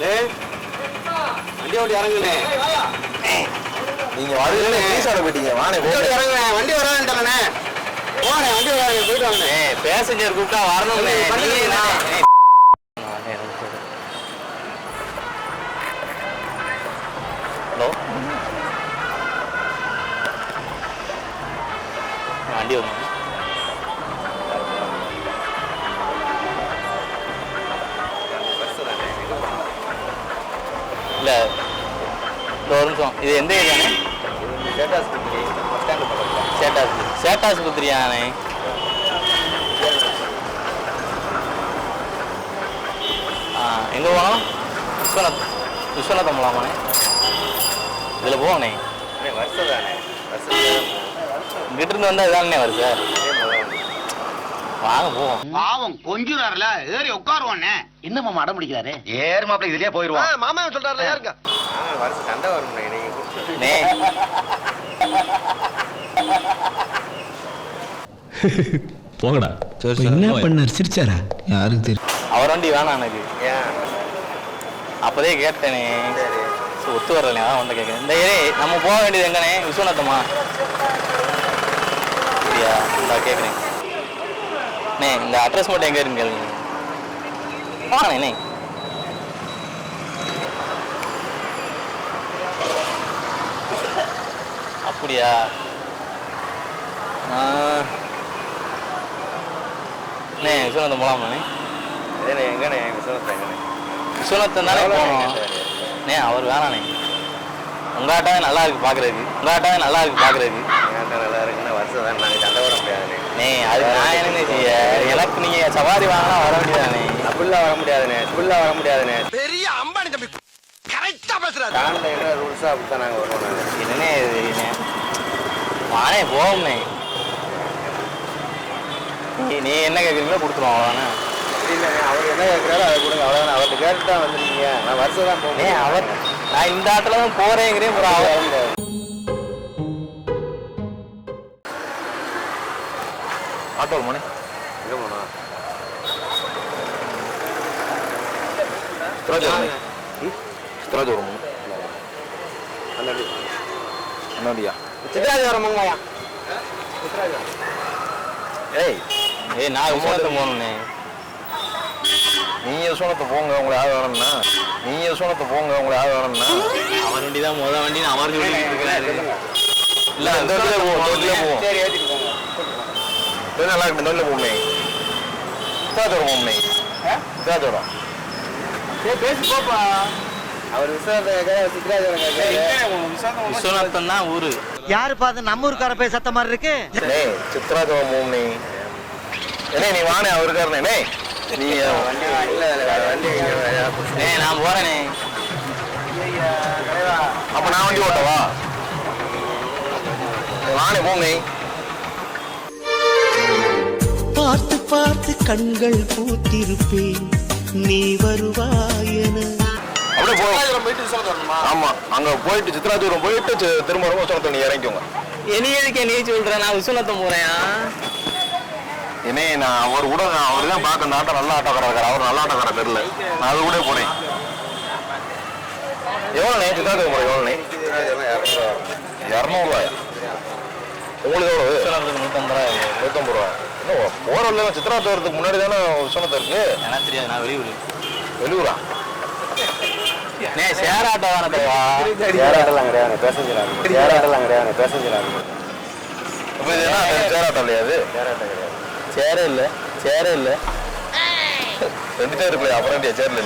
டேய். வண்டி ஓட்டி இறங்குனே நீங்க வருதுன்னு பீஸோட போயிட்டீங்க வாணே வண்டி ஓட்டி இறங்குனே வண்டி வரான்ட்டானே போனே வண்டி வரானே போயிட்டு வாங்கண்ணே. பேசஞ்சர் கூப்பிட்டா வரணும்னே இல்லை ஒரு நிமிஷம். இது எந்த ஏரியாண்ணே சேட்டாஸ்பத்திரி பஸ் ஸ்டாண்டு பக்கத்துல சேட்டாஸ் சேட்டாஸ்பத்திரியாண்ணே ஆ எங்கே போகணும்? விஸ்வநாத் விஸ்வநாதம் போகலாமாண்ணே இதில் போகணே அண்ணே வருஷம் தானே வருஷம் இங்கிட்ட இருந்து வந்தால் இதானே வருது சார் வாங்க போவோம். பாவம் கொஞ்சுறாருல ஏறி உட்காருவானே என்ன மாமா அடம் பிடிக்கிறாரு? ஏறு மாப்பிள்ள இதுலயே போயிருவான் மாமா சொல்றாருல யாருங்க? வருஷம் சண்டை நே. போங்கடா. என்ன பண்ணார் சிரிச்சாரா? யாருக்கு தெரியும் அவர் வண்டி வேணாம் எனக்கு. ஏன்? அப்போதே கேட்டேனே. ஒத்து வரலையே? அதான் வந்து கேட்குறேன். இந்த ஏ நம்ம போக வேண்டியது எங்கண்ணே? விஸ்வநாத்தம்மா அப்படியா? இந்த கேட்குறேன். இந்த அட்ரஸ் மட்டும் எங்கே இருக்குன்னு கேளுங்க வாங்கண்ணே அப்படியா. அண்ணே விஸ்வநாதம் போகலாமாண்ணே எங்கண்ணே? விசுவனத்தை எங்கண்ணே? விஸ்வநாதம் தானே போகணும் நே அவர் வேணாண்ணே. உங்காட்டாவே நல்லா இருக்கு பாக்குறதுக்கு. உங்காட்டாவே நல்லா இருக்கு பாக்குறதுக்கு. ஏன்டா நல்லா இருக்குன்னா வருஷம் தானே நாங்கள் சண்டை வர முடியாதுண்ணே. அது நான் என்ன செய்ய? எனக்கு நீங்க சவாரி வாங்கினா வர வேண்டியதானே அப்படிலாம் வர முடியாதுண்ணே. அப்படிலாம் வர முடியாதுண்ணே. பெரிய அம்பானி தம்பி கரெக்டா பேசுறாரு. ஸ்டாண்டில் என்ன ரூல்ஸாக அப்படி தான் நாங்கள் வருவோம் நாங்கள் என்னண்ணே இது? வானே போகும்னே நீ நீ என்ன கேட்குறீங்களோ கொடுத்துருவோம் அவ்வளோதானே இல்லைண்ணே அவர் என்ன கேட்குறாரோ அதை கொடுங்க அவ்வளோதான் அவர்கிட்ட கேட்டு தான் வந்துருக்கீங்க. நான் வருஷம் தான் போகணும் அவர் நான் இந்த ஆட்டில் தான் போகிறேங்கிறேன் வர அவர் முடியாது ஆட்டோ எங்கே போகணும் வரும் அண்ணாடி அண்ணாடியா வரமாங்கய்யா ஏய் ஏய் நான் விஸ்வநாதம் போகணுண்ணே நீங்க சோனத்தை போங்க உங்களை யார் வேணும்னா நீங்க சோனத்தை போங்க உங்களை யார் வேணும்னா அவர் வண்டி தான் முத வண்டின்னு அவர் சொல்லிட்டு இருக்கிறாரு இல்ல இந்த இடத்துல போவோம் இடத்துல போவோம் நல்லா இருக்கு இந்த இடத்துல போவோமே சித்ராஜ் வரும் போவோமே சித்ராஜ் வரும் சரி பேசி போப்பா. அவர் தான் ஊரு. யாரு பாத்து நம்ம ஊருக்கார போய் சத்த மாதிரி இருக்கு. டேய் சித்ராஜ் வரும் போவோமே ஏனே நீ வானே அவருக்காரனே நீ வண்டி நான் போறேனே. அப்ப நான் வண்டி ஓட்டவா? வானே போங்க. பார்த்து பார்த்து கண்கள் பூத்திருப்பேன். நீ வருவாயன. ஆமா. அங்க போயிட்டு சித்ராஜூரம் போயிட்டு திரும்ப ரொம்ப சோனத்தை நீ இறங்கிக்கோங்க. இனி எதுக்கு நீ சொல்ற நான் விஸ்வநாதம் போறேன் என்னே நான் அவர் கூட நான் அவர் தான் பார்க்க அந்த ஆட்டம் நல்ல ஆட்டக்காரர் இருக்காரு. அவர் நல்ல ஆட்டக்காரர் தெரியல. நான் அது கூட போனேன். எவ்வளோ நே சித்தார்த்த போகிறேன் எவ்வளோ நே இரநூறுவாயா உங்களுக்கு எவ்வளவு? விஸ்வநாதத்துக்கு நூற்றம்பது ரூபாய். நூற்றம்பது ரூபா. வழியில சித்ராத்த வரதுக்கு முன்னாடி தானே சொன்னது இருக்கு எனக்கு தெரியாது நான் வெளியூர். வெளியூரா? நே சேர் ஆட்டோ தானே தலைவா? ஏறாட்டெல்லாம் கிடையாது பேசஞ்சர் ஆகும் ஏறாட்டெல்லாம் கிடையாது பேசஞ்சர் ஆகும் இப்போ இது என்ன சேராட்டம் இல்லையா அது? ஏறாட்டம் கிடையாது. சேரே இல்லை சேரே இல்லை. ரெண்டு சேர் அப்புறம் சேர்ல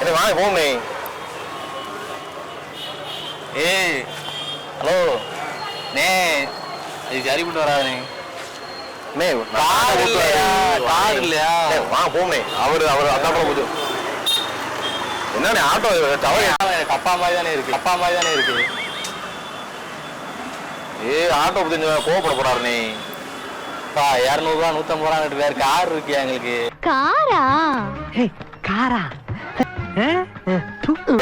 என்ன வாங்க போமே ஏய். ஹலோ. நே இது சரிப்பட்டு வராதுனே நே கார் இல்லையா? கார் இல்லையா? வாங்க போமே. அவரு அவர் அதான் போகுது. என்னண்ணே ஆட்டோ டவர் கப்பா மாதிரி தானே இருக்கு. கப்பா மாதிரி தானே இருக்கு. ஏ ஆட்டோ புரிஞ்சு கோவப்பட போறாரு நீ. பா இரநூறுவா நூற்றம்பது ரூபா ரெண்டு பேர் கார் இருக்கியா எங்களுக்கு. காரா? காரா?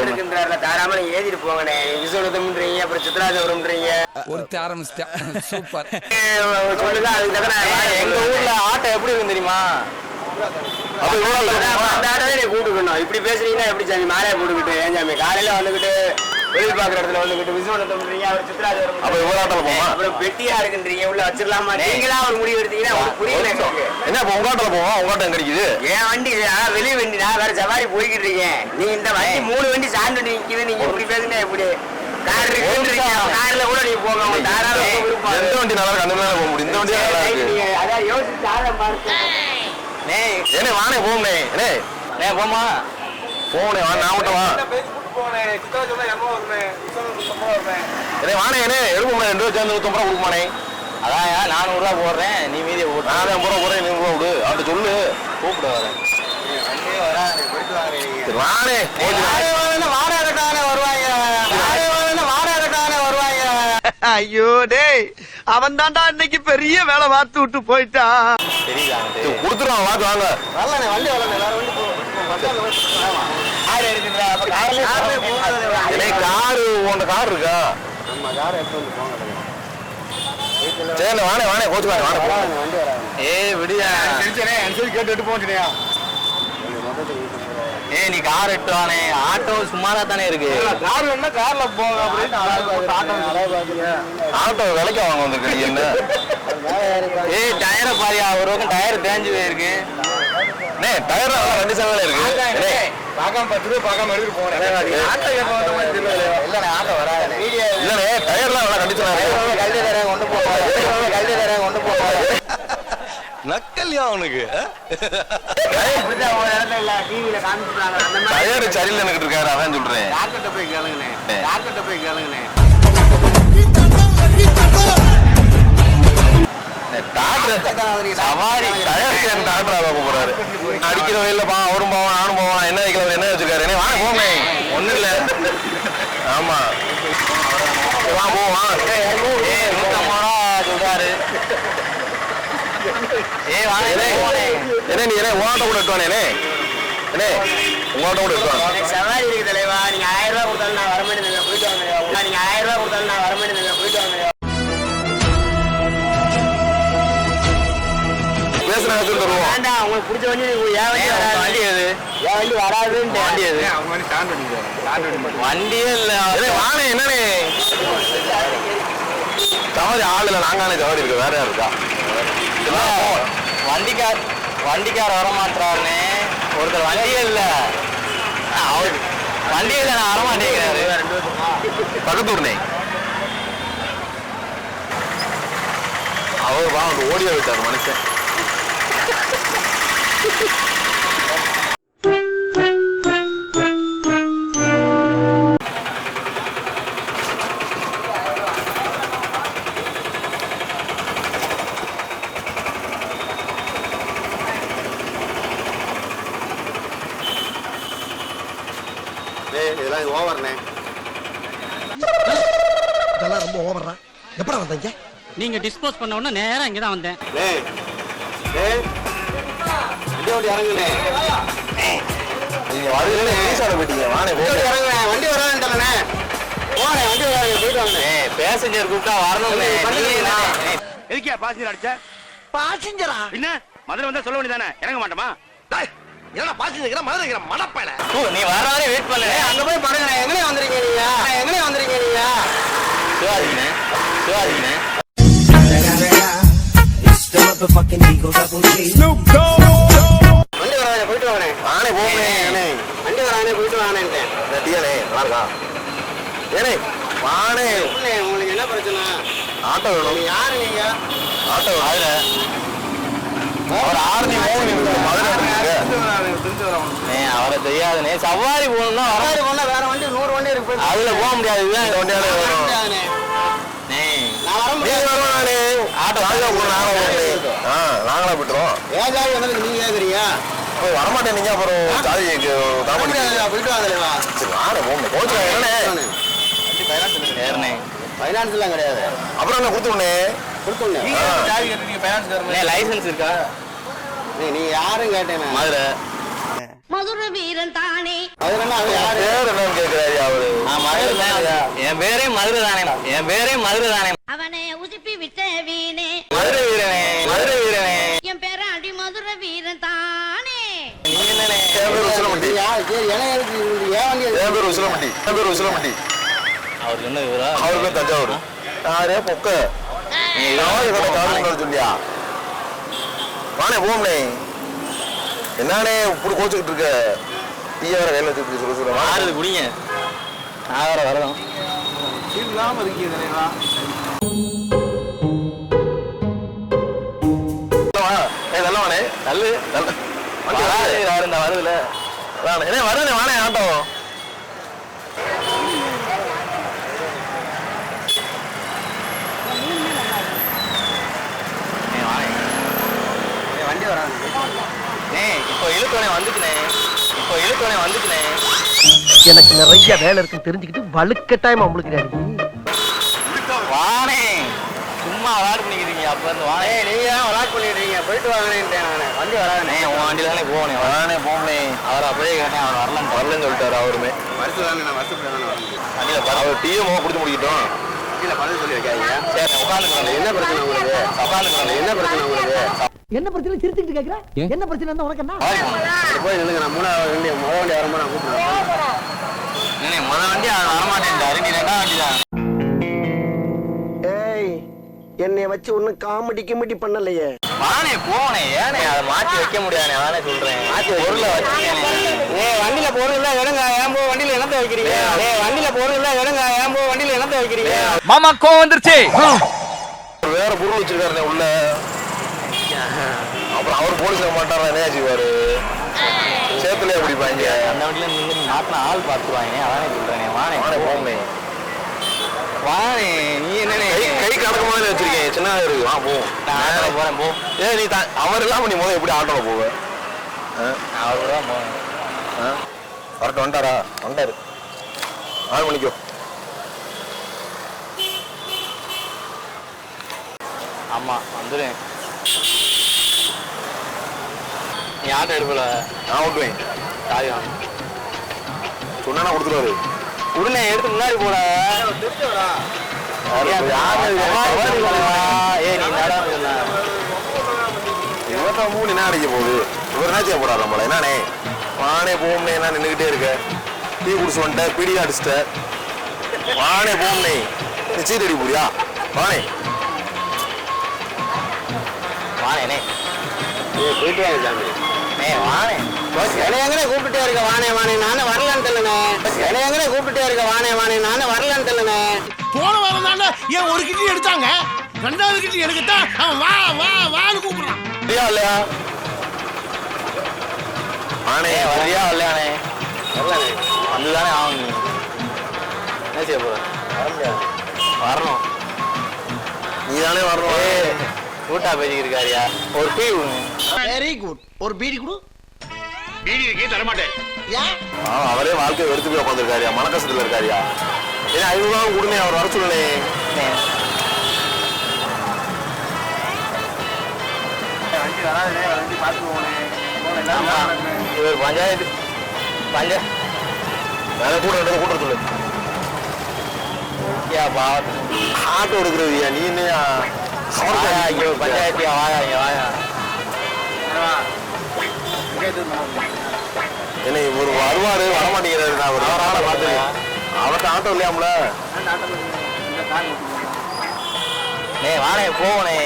இருக்குன்றாருல தாராம நீங்க ஏத்திட்டு போங்கண்ணே. அப்புறம் ஆரம்பிச்சிட்டேன் சூப்பர். சொல்லுங்க அதுக்கு தக்கன எங்க ஊர்ல ஆட்டோ எப்படி இருக்கும் தெரியுமா? கூப்பிட்டுக்கணும். இப்படி பேசுறீங்கன்னா எப்படி சாமி? மாலையை போட்டுக்கிட்டு ஏன் சாமி? காலையில வந்துகிட்டு வெளியில் பாக்குற இடத்துல வந்துகிட்டு விசுவனத்தை பண்றீங்க அவர் சித்ராஜ் அப்ப இவ்வளவு போமா? அப்புறம் பெட்டியா இருக்குன்றீங்க உள்ள வச்சிடலாமா? நீங்களா ஒரு முடிவு எடுத்தீங்கன்னா புரியல என்ன இப்ப உங்க ஆட்டோல போவோம் உங்க ஆட்டோ எங்க கிடைக்குது என் வண்டி வெளிய வண்டி நான் வேற சவாரி போய்கிட்டு இருக்கேன் நீ இந்த வண்டி மூணு வண்டி வண்டி நிக்குது நீங்க இப்படி பேசுனா எப்படி? கார் இருக்குன்றீங்க கார்ல கூட நீ போக விருப்பம் எந்த வண்டி நல்லா இருக்கு? அந்த மாதிரி போக முடியும் இந்த வண்டி நல்லா இருக்கு. அதான் யோசிச்சு ஆழம் பாருங்க ஏனே ஏனே போமா போனே வா நான் மட்டும் வா. ஏனே எடுப்போம்னே ரெண்டு சேர்ந்து நூத்தம்பது ரூபா கொடுக்குமானே அதான் நானூறுரூவா போடுறேன். நீ மீதியை போட்டு நான் ஐம்பது ரூபா போறேன் நீ நூறு ரூபா விடு அவன்கிட்ட சொல்லு. கூப்பிட வரேன் போச்சு. வாடகைக்கான வருவாங்க வாடகைக்கான வருவாங்க ஐயோ டேய் அவன் தான்டா இன்னைக்கு பெரிய வேலை பார்த்து விட்டு போயிட்டான் கொடுத்துருவான் வாங்க. வாங்க வரலானே வண்டி வரலானே வேற வண்டி கார் எடுக்குறா அப்ப கார்ல காரு இருக்கா? நம்ம கார் எடுத்து வந்து போங்க சரி வானே வானே கோச்சு வானே வானே போ. வண்டி வராங்க. ஏய் விடியா கேட்டு போச்சுனே ஏய் நீ கார் எட்டு வானே ஆட்டோ சுமாரா தானே இருக்கு. கார் வேணா கார்ல போங்க ஆட்டோ விலைக்கு வாங்க வந்திருக்கு என்ன? ஏய் டயரை பாரியா ஒரு பக்கம் டயர் தேஞ்சு போயிருக்கு. நே டயர் நல்லா ரெண்டு சேவையில இருக்கு. டேய், பார்க்காம பத்து ரூபா பார்க்காம எடுத்துட்டு போனேன் இல்லண்ணே ஆட்டோ வராது. இல்லனே டயர்லாம் நல்லா கண்டிஷனா இருக்கு கல்வி தரேன் கொண்டு போவாங்க கல்வி தரேன் கொண்டு போவாங்க நக்கல்யா அவனுக்கு டயர் சரியில்லை இருக்காரு அதான் சொல்றேன். டாக்டர்கிட்ட போய் கேளுங்கண்ணே டாக்டர்கிட்ட போய் கேளுங்கண்ணே சவாரி டயர் சேர் டாக்டர் போறாரு. அடிக்கிற வெயில்ல பா அவரும் போவான் நானும் போவான் என்ன வைக்கல என்ன வச்சிருக்காரு? என்ன வாங்க போமே ஒண்ணும் இல்ல. ஆமா. வா போ வா. ஏய் நூத்தம்பது ரூபா சொல்றாரு. வாங்க ஏனே நீ என்ன ஓட்ட கூட எட்டுவானே ஏனே ஏனே உங்க ஓட்ட கூட எனக்கு சவாரி இருக்கு தலைவா. நீங்க ஆயிரம் ரூபாய் கொடுத்தாலும் நான் வர மாட்டேன் போயிட்டு வாங்க நீங்க ஆயிரம் ரூபாய் கொடுத்தாலும் நான் வர மாட்டேன் பேசுன இடத்துல தருவோம் வேண்டாம் உங்களுக்கு பிடிச்ச வண்டி என் வண்டி வராது? வண்டி எது என் வண்டி வராதுன்ட்டு. வண்டி எது வண்டியே இல்ல. வானே என்னனே சவாரி ஆள் இல்ல நாங்கானே சவாரி இருக்கு. வேற இருக்கா. வண்டிக்கார் வண்டிக்கார் வர மாட்டாருனே ஒருத்தர் வண்டியே இல்ல. அவர் வண்டியே இல்ல நான் வர மாட்டேங்கிறாரு பக்கத்து ஊர்னே அவர் வா வந்து ஓடிய விட்டார் மனுஷன். இதெல்லாம் ஓவர்ண்ணே இதெல்லாம் ரொம்ப ஓவரா எப்படா வந்தீங்க? நீங்க டிஸ்போஸ் பண்ண உடனே நேரா இங்க தான் வந்தேன். டேய் டேய் வண்டி ஓட்டி இறங்குண்ணே நீங்க வருகிறேன்னு ஈசாட போயிட்டீங்க வானே வண்டி இறங்குண்ணே வண்டி வராதுன்றே போனேன் வண்டி வராது போயிட்டு வாங்க. ஏய் பேசஞ்சர் கூப்பிட்டா வரணும்னே என்ன? ஏய், எதுக்கியா பாசிஞ்சர் அடிச்ச? பாசஞ்சரா என்ன? மதுரை வந்தா சொல்ல வேண்டியதானே இறங்க மாட்டோமா? என்னடா பாசஞ்சர் மதுரை மடப்பையில தூ, நீ வர வரையும் வெயிட் பண்ணு அங்க போய் படுங்கண்ணே. எங்கனே வந்திருக்கீங்க நீங்க? எங்கனே வந்திருக்கீங்க நீங்க? சிவாஜினே போயிட்டு வானே போமே ஏனே வண்டி வராதே போயிட்டு வாங்கண்ணேன்ட்டேன் டீயானே நல்லா இருக்கா? ஏனே வானே. உங்களுக்கு என்ன பிரச்சனை? ஆட்டோ வேணும். யாரு நீங்க? ஆட்டோ மதுரை அவர் தெரியாதுனே சவாரி போகணும்னா வர சவாரி பண்ணா வேற வண்டி நூறு வண்டி இருக்கு அதுல போக முடியாது. இதுதான் இந்த வண்டியால வர வரும் ஆட்டோ நாங்களா போட்டுறோம் ஏன் நீங்க கேக்குறீங்க போய் வரமாட்டேன் நீங்க அப்புறம் ஜாதிக்கு போயிட்டு வாங்கலைவா சரி வாங்க போங்க. கோச்சு என்னண்ணே. ஃபைனான்ஸ் எல்லாம் கிடையாது. அப்புறம் என்ன கொடுத்துடனே கொடுத்துங்க அண்ணே, லைசென்ஸ் இருக்கா? நீ நீ யாரும் கேட்டேன் மதுரை. மதுர வீரன் தானே. அது என்ன அவன் யாரு? பேர் என்னன்னு கேட்கிறாரு அவரு. நான் மதுரை தான் என் பேரே மதுரை தானே. என் பேரே மதுரை தானே. உசிலம்பட்டி என் பேர் உசிலம்பட்டி என் பேர் உசிலம்பட்டி அவர் சொன்ன இவரா? அவர் பேர் தஞ்சாவூர். யாரே? பொக்க நீ ஏதாவது கடை காரணம் சொல்லியா வானே போம்னே. என்னண்ணே இப்படி கோச்சுக்கிட்டு இருக்க? டீ வேற கையில் வச்சுக்கிட்டு சொல்ல சொல்ல ஆறுது குடிங்க? நான் வேற வரணும். இல்லாம இருக்கீங்க தலைவா ஏ நல்லவானே. நல்லு நல்ல அவர் இந்த வருதுல என்ன வரனே வானே வாணே. வண்டி வராங்க ஏ இப்போ இழுத்தோனே வந்துச்சுனே. இப்போ இழுத்தோனே வந்துச்சுனே. எனக்கு நிறைய வேலை இருக்குன்னு தெரிஞ்சுக்கிட்டு வலுக்கட்டாயமா முழுக்கிறாரு வாணே சும்மா விளாட் பண்ணிக்கிறீங்க அப்ப இருந்து வாணே ஏய் நீங்க தான் விளாட் பண்ணிடுறீங்க போயிட்டு வாங்கினேன் நான். வண்டி வராதுண்ணே உன் வண்டியில தானே போனேன் வானே போம்னே அவர் அப்படியே கேட்டேன் அவர் வரலன்னு வரலன்னு சொல்லிட்டாரு. அவருமே. வருஷம் தானே நான் வருஷப்படி தானே வரேன். அவர் டீயை மோ குடிச்சு முடிக்கிட்டோம். கீழே பதில் சொல்லி வைக்காதீங்க. சரி உட்காந்துக்கிறேன் என்ன பிரச்சனை உங்களுக்கு? உட்காந்துக்கிறேன் என்ன பிரச்சனை உங்களுக்கு? என்ன பிரச்சனை? சிரிச்சுக்கிட்டு கேக்குற? என்ன பிரச்சனை இருந்தா உனக்கு என்ன? போய் நில்லுங்க. நான் மூணாவது வண்டி முதல் வண்டி வரும்போது நான் கூப்பிடுறேன். முத வண்டி வரமாட்டேன் நீ ரெண்டாம் வண்டி தான் என்னை வச்சு ஒன்னும் காமெடி கிமெடி பண்ணலையே. வாணே போனே ஏனே அதை மாத்தி வைக்க முடியாதே நானே சொல்றேன். மாத்தி பொருளை ஏய் வண்டியில போறதுல இடங்க ஏன் போ வண்டியில என்னத்த வைக்கிறீங்க? ஏய் வண்டியில போறதுல இடங்க ஏன் போ வண்டியில என்னத்த வைக்கிறீங்க? மாமா கோவம் வந்துருச்சு. வேற பொருள் வச்சிருக்காருண்ணே உள்ள. அப்புறம் அவர் போலீஸ் மாட்டாரா என்ன செய்வாரு? சேத்துலயே பிடிப்பாங்க அந்த வண்டியில நின்று மாட்டின ஆள் பார்த்துருவாங்க அதானே சொல்றேன். வாணே வானே போம்னே வாணே நீ என்னனே கை கை கடக்க மாதிரி சின்ன இருக்கு வா போவோம் நான் போறேன் போ. ஏ நீ த- அவர் இல்லாம நீ முதல்ல எப்படி ஆட்டோல போவ? நான் அவரோட தான் போறேன் கரெக்ட் வந்துட்டாரா? வந்துட்டாரு. ஆன் பண்ணிக்கோ ஆமா வந்துடுவேன் நீ ஆட்டோ எடுக்கல? நான் ஓட்டுவேன். வாங்க சொன்னா கொடுத்துருவாரு. உடனே எடுத்து முன்னாடி போட. ஏய் நீ நடாம சொன்ன இவர்தான் மூணு என்ன அடிக்க போகுது? இவர் என்ன செய்ய போறாரு நம்மள? என்னண்ணே? வானே போம்னே நான் நின்றுகிட்டே இருக்க? டீ குடிச்சு வந்துட்ட பிடி அடிச்சிட்ட வானே போம்னே நீ சீட் அடி போறியா? வானே. வாணே ஏய் போயிட்டு சாமி. ஏ வாணே என்னை எங்கனே கூப்பிட்டே இருக்க? வானே வானே நானே வரலன்னு தெல்லுனே என்னை எங்கனே கூப்பிட்டே இருக்க? வானே வானே நானே வரலன்னு தெல்லுனே போன வாரம் தானே ஏன் ஒரு கிட்டி எடுத்தாங்க? ரெண்டாவது கிட்டி எடுக்கத்தான் அவன் வா வா வான்னு கூப்பிடுறான். இல்லையா? வானே ஏ வரியா இல்லையானே? வரலண்ணே வந்துதானே ஆகணும். நீ என்ன செய்ய போற? வரணும். நீ தானே வரணும் கூட்டா பேசிக்கிட்டு இருக்காரியா. ஒரு பீ வெரி குட் ஒரு பீடி கொடு. பீடி இருக்கே தரமாட்டேன். அவரே வாழ்க்கையை வெறுத்து போய் உட்காந்துருக்காரியா மனக்கசத்துல இருக்காரியா. ஏன்னா ஐநூறு ரூபா கொடுனே அவர் வர சொல்லுனே பார்த்து ஆமா இவர் பஞ்சாயத்து பஞ்சா வேற கூட ரெண்டு கூட சொல்லு. ஏ பாவத்து ஆட்டோ எடுக்கிறது நீ ஒரு பஞ்சாயத்தியா? வாயா இங்க வாயா. என்ன இவர் வருவாரு வரமாட்டேங்கிறாரு. நான் ஒரு ஆளை பார்த்து அவர்கிட்ட ஆட்டோ இல்லையாம்ல? நே வாணே போவனே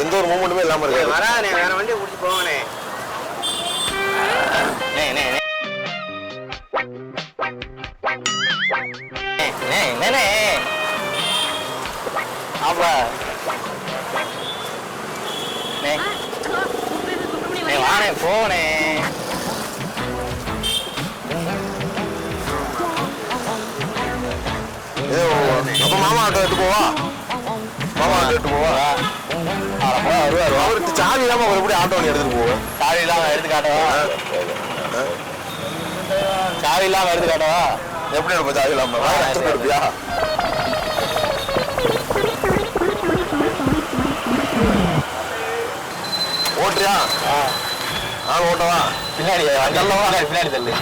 எந்த ஒரு மூமெண்ட்டுமே இல்லாம இருக்காரு வராதுண்ணே வேற வண்டியை பிடிச்சி போங்கண்ணே நே நே நே. நே நே நே அப்ப. நே. நே வாணே போவனே ஏ, அப்ப மாமா ஆட்டோ எடுத்து போவா? மாமா ஆட்டோ எடுத்து போவா? வருவாரு அவருக்கு சாவி இல்லாம அவர் எப்படி ஆட்டோ எடுத்துட்டு போவோம் சாவி இல்லாம எடுத்து காட்டவா? சாவி இல்லாம எடுத்து காட்டவா? எப்படி எடுப்ப சாவி இல்லாம? எடுப்பியா ஓட்டுறியா? நான் ஓட்டவா? பின்னாடி வண்டி எல்லாம் பின்னாடி தள்ளு.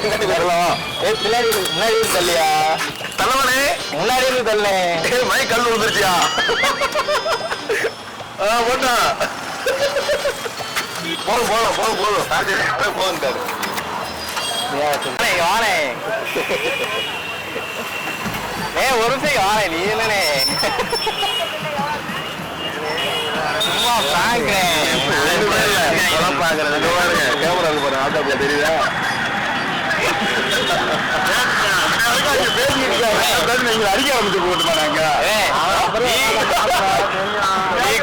பின்னாடி வரலவா ஏய் பின்னாடி இரு, முன்னாடி இருந்து தள்ளியா? தலைவனே முன்னாடி தள்ளு. ஏய், மை கல் விழுந்துருச்சியா? ஆ ஓட்டா போதும் போதும் போதும் போதும் போதும் வாணே, வாணே. ஏ ஒரு நிமிஷம் வாணே நீ என்னனே சும்மா பாக்குறேன் பாக்குறது கேமரா பாருங்க தெரியுதா அடிக்க ஆரம்பிச்சு போட்டுமா நாங்க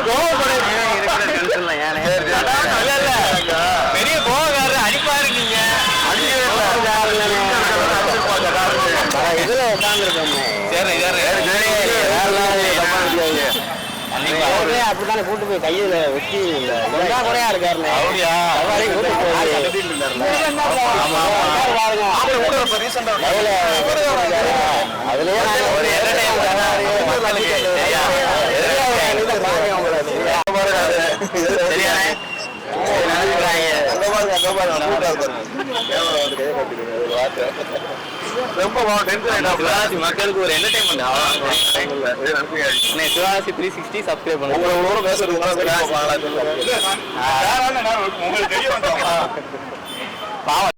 கோவப்பட இல்ல பெரிய கோவக்காரர் அடிப்பாரு நீங்க இதுல உட்காந்துருக்கோம் சரி சரி அவரே அப்படித்தானே கூட்டு போய் கையில வெட்டி எல்லா குறையா போய் அதுலயே? சரியானே? மக்களுக்கு ஒரு entertainment Sivakasi three sixty subscribe பண்ணுங்க. உங்களுக்கு தெரிய வந்தோம். பாவம்